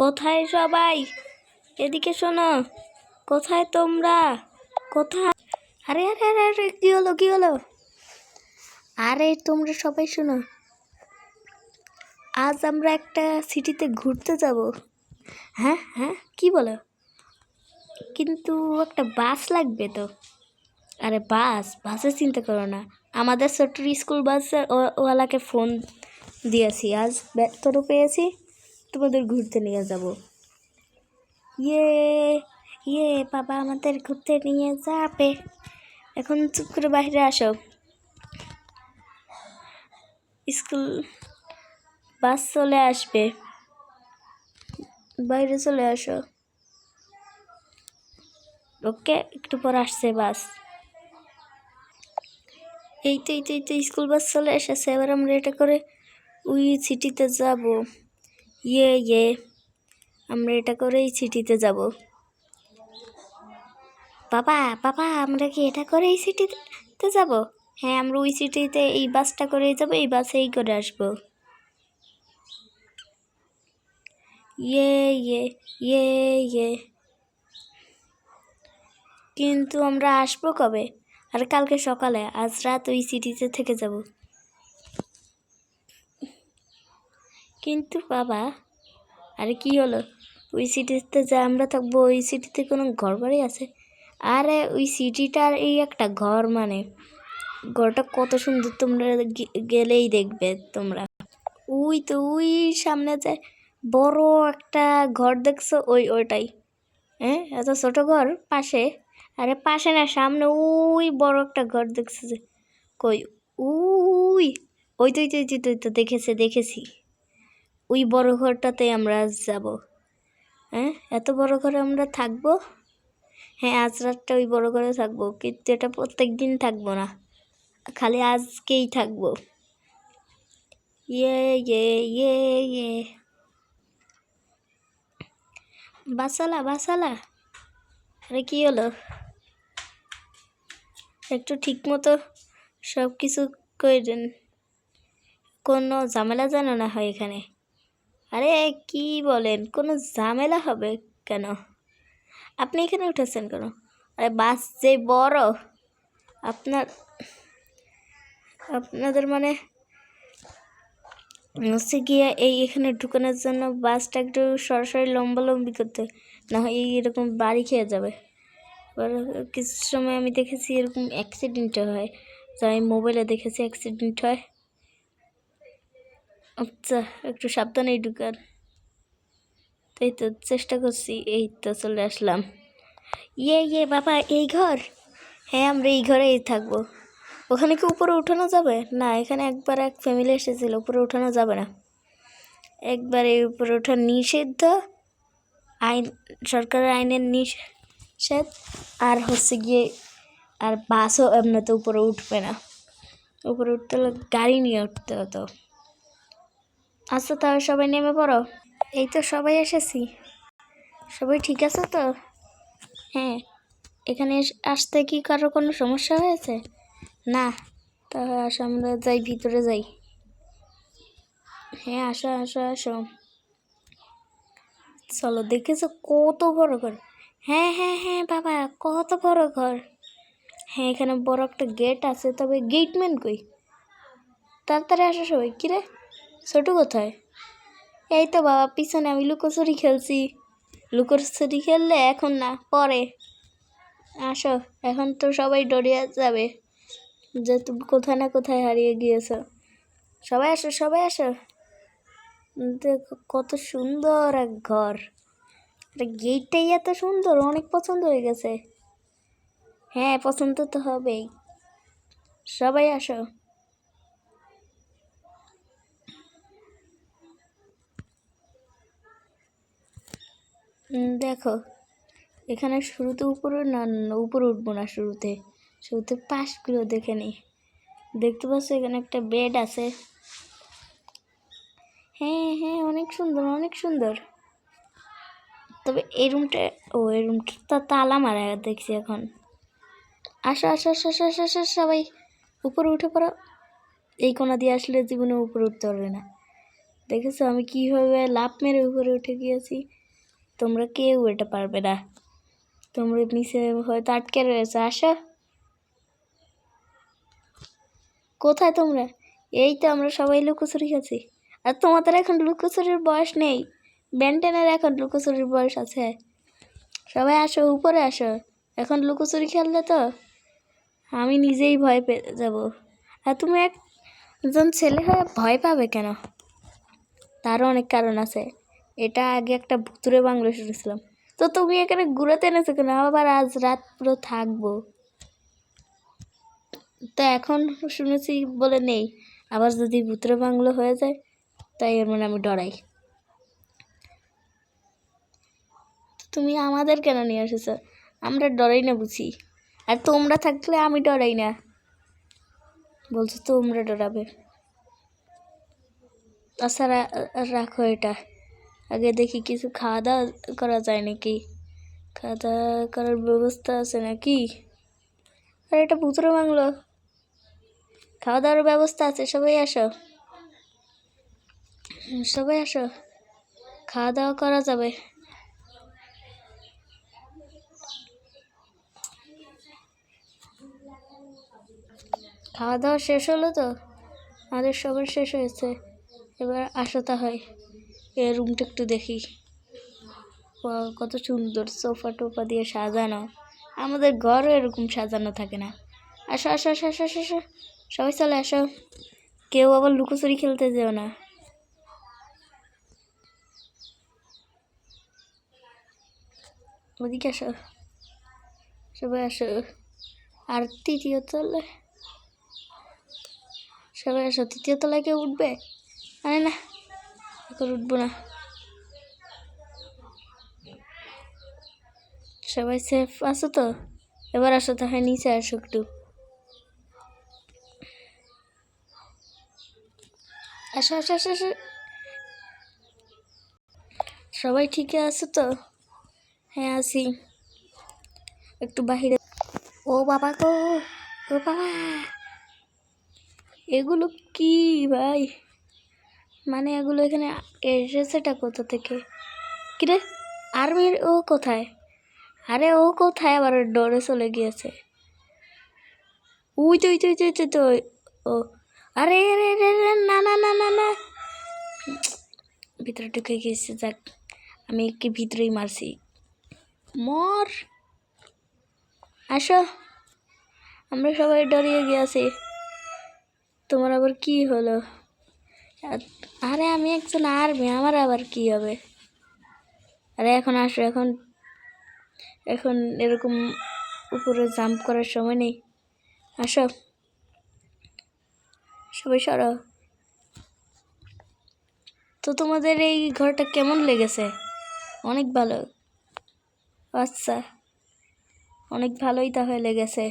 কোথায় সবাই? এদিকে শোনো, কোথায় তোমরা? কোথায়? আরে আরে আরে আরে, কি হলো কি হলো? আরে, তোমরা সবাই শোনো, আজ আমরা একটা সিটিতে ঘুরতে যাব। হ্যাঁ হ্যাঁ কি বলো? কিন্তু একটা বাস লাগবে তো। আরে, বাস বাসের চিন্তা করো না। আমাদের ছোট্ট স্কুল বাসের ওয়ালাকে ফোন দিয়েছি। আজ বেতন পেয়েছি। তোমাদের ঘুরতে নিয়ে যাব। ইয়ে ইয়ে বাবা আমাদের ঘুরতে নিয়ে যাবে। এখন চুপ করে বাইরে আসো। স্কুল, বাস চলে আসবে। বাইরে চলে আসো। ওকে, একটু পর আসছে বাস। এই তো এই তো এই তো, স্কুল বাস চলে এসেছে। এবার আমরা এটা করে ওই সিটিতে যাব। ইয়ে ইয়ে। আমরা এটা করেই সিটিতে যাব। বাবা বাবা, আমরা কি এটা করে এই সিটিতে যাব? হ্যাঁ আমরা ওই সিটিতে এই বাসটা করেই যাব, এই বাসেই করে আসব। ইয়ে ইয়ে ইয়ে ইয়ে। কিন্তু আমরা আসব কবে? আর কালকে সকালে, আজ রাত ওই সিটিতে থেকে যাব। কিন্তু বাবা আরে কি হলো? ওই সিটিতে যা আমরা থাকব ওই সিটিতে কোনো ঘর বাড়ি আছে? আরে ওই সিটিটার এই একটা ঘর মানে ঘরটা কত সুন্দর তোমরা গেলেই দেখবে তোমরা। ওই তো ওই সামনে যে বড় একটা ঘর দেখছ ওই ওইটাই। হ্যাঁ এত ছোট ঘর পাশে? আরে পাশে না সামনে ওই বড় একটা ঘর দেখছ যে। কই? উই ওই তো ওই তো, ওই তো দেখেছে দেখেছি। ওই বড় ঘরটাতে আমরা যাব। হ্যাঁ? এত বড় ঘরে আমরা থাকব? হ্যাঁ আজ রাতটা ওই বড় ঘরে থাকব, কিন্তু এটা প্রত্যেক দিন থাকব না। খালি আজকেই থাকব। ইয়ে ইয়ে ইয়ে ইয়ে। বাসালা বাসালা। আরে কি হলো? একটু ঠিক মতো সব কিছু করেন কোনো ঝামেলা যেন না হয় এখানে। আরে কি বলেন, কোনো ঝামেলা হবে কেন? আপনি এখানে উঠেছেন কেন? আরে বাস যে বড়, আপনার, আপনাদের মানে হচ্ছে গিয়ে এই এখানে ঢুকানোর জন্য বাসটা একটু সরাসরি লম্বালম্বি করতে, না হয় এরকম বাড়ি খেয়ে যাবে। এবার কিছু সময় আমি দেখেছি এরকম অ্যাক্সিডেন্টও হয়। তো আমি মোবাইলে দেখেছি অ্যাক্সিডেন্ট হয়। আচ্ছা একটু সাবধানেই ঢুকান। এই তো চেষ্টা করছি, এই তো চলে আসলাম। ইয়ে ইয়ে বাবা, এই ঘর? হ্যাঁ আমরা এই ঘরেই থাকব। ওখানে কি উপরে উঠানো যাবে? না, এখানে একবার এক ফ্যামিলি এসেছিল, উপরে উঠানো যাবে না। একবার এই উপরে ওঠা নিষিদ্ধ। আইন, সরকারের আইনের নিষেধ। আর হচ্ছে গিয়ে, আর বাসও এমনিতে উপরে উঠবে না। উপরে উঠতে হলে গাড়ি নিয়ে উঠতে হতো। আচ্ছা তাহলে সবাই নেমে পড়ো। এই তো সবাই এসেছি। সবাই ঠিক আছে তো? হ্যাঁ এখানে এস- আসতে কি কারও কোনো সমস্যা হয়েছে? না তাহলে আসো আমরা যাই ভিতরে যাই। হ্যাঁ আসো আসো আসো। চলো দেখেছ কত বড় ঘর? হ্যাঁ হ্যাঁ হ্যাঁ বাবা কত বড় ঘর। হ্যাঁ এখানে বড় একটা গেট আছে তবে গেটম্যান কই? তাড়াতাড়ি আসো সবাই কিরে ছোটু কোথায়? এই তো বাবা, পিছনে আমি লুকোচুরি খেলছি। লুকোচুরি খেললে এখন না, পরে। আসো, এখন তো সবাই ডরিয়া যাবে। যে তুমি কোথায় না কোথায় হারিয়ে গিয়েছো। সবাই আসো সবাই আসো। দেখো, কত সুন্দর এক ঘর। গেটটাই এত সুন্দর, অনেক পছন্দ হয়ে গেছে। হ্যাঁ পছন্দ তো হবেই। সবাই আসো। দেখো, এখানে শুরুতে উপরে না উপরে উঠবো না শুরুতে। শুরুতে পাশগুলো দেখে নিই। দেখতে পাচ্ছ এখানে একটা বেড আছে। হ্যাঁ হ্যাঁ অনেক সুন্দর অনেক সুন্দর। তবে এই রুমটা ও, এই রুমটা তো তালা মারা দেখছি এখন। আসো আসো আসো আসো আসো আসো সবাই। উপরে উঠে পড়ো। এই কোনা দিয়ে আসলে জীবনে উপরে উঠতে পারবে না। দেখেছ আমি কীভাবে লাফ মেরে উপরে উঠে গিয়েছি? তোমরা কেউ এটা পারবে না। তোমরা নিচে হয়তো আটকে রয়েছে, আসো। কোথায় তোমরা? এই তো আমরা সবাই লুকোচুরি খেয়েছি আর তোমাদের এখন লুকোচুরির বয়স নেই। ব্যান্টেনের এখন লুকোচুরির বয়স আছে। সবাই আসো, উপরে আসো। এখন লুকোচুরি খেললে তো আমি নিজেই ভয় পেয়ে যাব। আর তুমি একজন ছেলে হয়ে ভয় পাবে কেন? তারও অনেক কারণ আছে। এটা আগে একটা ভুতুরে বাংলা শুনেছিলাম তো তুমি এখানে ঘুরাতে এনেছো কেন? আবার আজ রাত পুরো থাকব। তো এখন শুনেছি বলে নেই। আবার যদি ভুতুরে বাংলো হয়ে যায়, তাই এর মানে আমি ডরাই। তুমি আমাদের কেন নিয়ে এসেছ? আমরা ডরাই না বুঝি। আর তোমরা থাকলে আমি ডরাই না। বলছো তোমরা ডরাবে। আচ্ছা রাখো এটা। আগে দেখি কিছু খাওয়া দাওয়া করা যায় নাকি? খাওয়া দাওয়া করার ব্যবস্থা আছে নাকি? আর, এটা ভুতুরে বাংলো। খাওয়া দাওয়ার ব্যবস্থা আছে, সবাই আসো। সবাই আসো। খাওয়া দাওয়া করা যাবে। খাওয়া দাওয়া শেষ হলো তো? আমাদের সবার শেষ হয়েছে। এবার আসা হয় এ রুমটা একটু দেখি। কত সুন্দর সোফা টোফা দিয়ে সাজানো। আমাদের ঘরও এরকম সাজানো থাকে না। আসো আসো আসো আসো আসো আসো। সবাই চলে আসো। কেউ আবার লুকোচুরি খেলতে যেও না। ওদিকে আসো। সবাই আসো। আর তৃতীয় তলায় সবাই আসো, তৃতীয় তলায় কেউ উঠবে? আরে না। এখন উঠবো না। সবাই সেফ আছো তো? এবার আসো, তাহলে নিচে আসো একটু। আসো আসো আসো আসো। সবাই ঠিক আছে তো? হ্যাঁ আছি। একটু বাহিরে। ও বাবা গো, ও বাবা। এগুলো কি ভাই? মানে এগুলো এখানে এসেছেটা কোথা থেকে? কিরে আর্মির ও কোথায়? আরে ও কোথায়? আবার ডরে চলে গিয়েছে। উই তো উই তো উই তো ও। আরে আরে, না না না না না। ভিতরে ঢুকে গিয়েছে যাক। আমি কি ভিতরেই মারছি। মর। আসো। আমরা সবাই ডরিয়ে গিয়েছি। তোমার আবার কি হলো? আরে আমি একজন আর্মি, আমার আবার কি হবে? আরে এখন আসো, এখন এখন এরকম উপরে জাম্প করার সময় নেই। আসো। সবাই সরো। তো তোমাদের এই ঘরটা কেমন লেগেছে? অনেক ভালো। আচ্ছা অনেক ভালোই তাহলে লেগেছে।